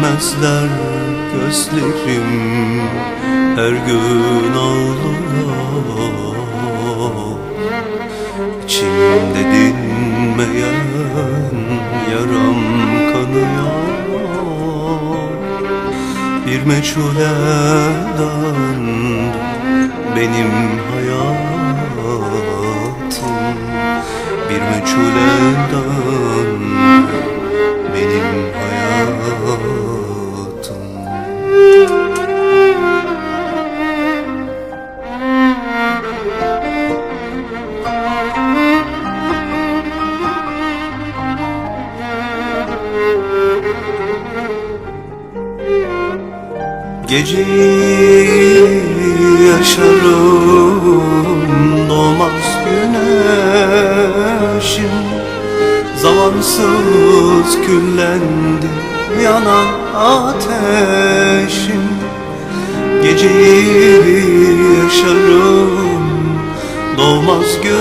Görmezler gözlerim her gün ağlıyor. İçimde dinmeyen yaram kanıyor. Bir meçhuleden benim hayatım. Bir meçhuleden Geceyi yaşarım. Doğmaz güneşim Zamansız küllendi yanan ateşim. Geceyi yaşarım Doğmaz güneşim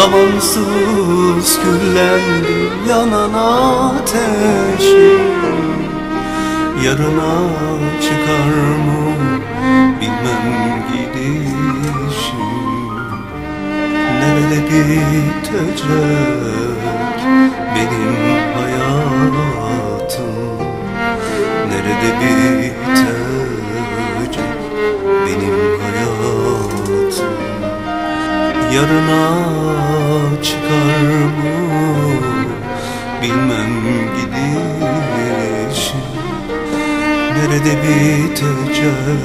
Zamansız küllendi yanan ateşim Yarına çıkar mı bilmem gidişim Nerede bitecek benim hayatım? Nerede bitecek benim hayatım? Yarına çıkar mı bilmem gidişim Nerede bitecek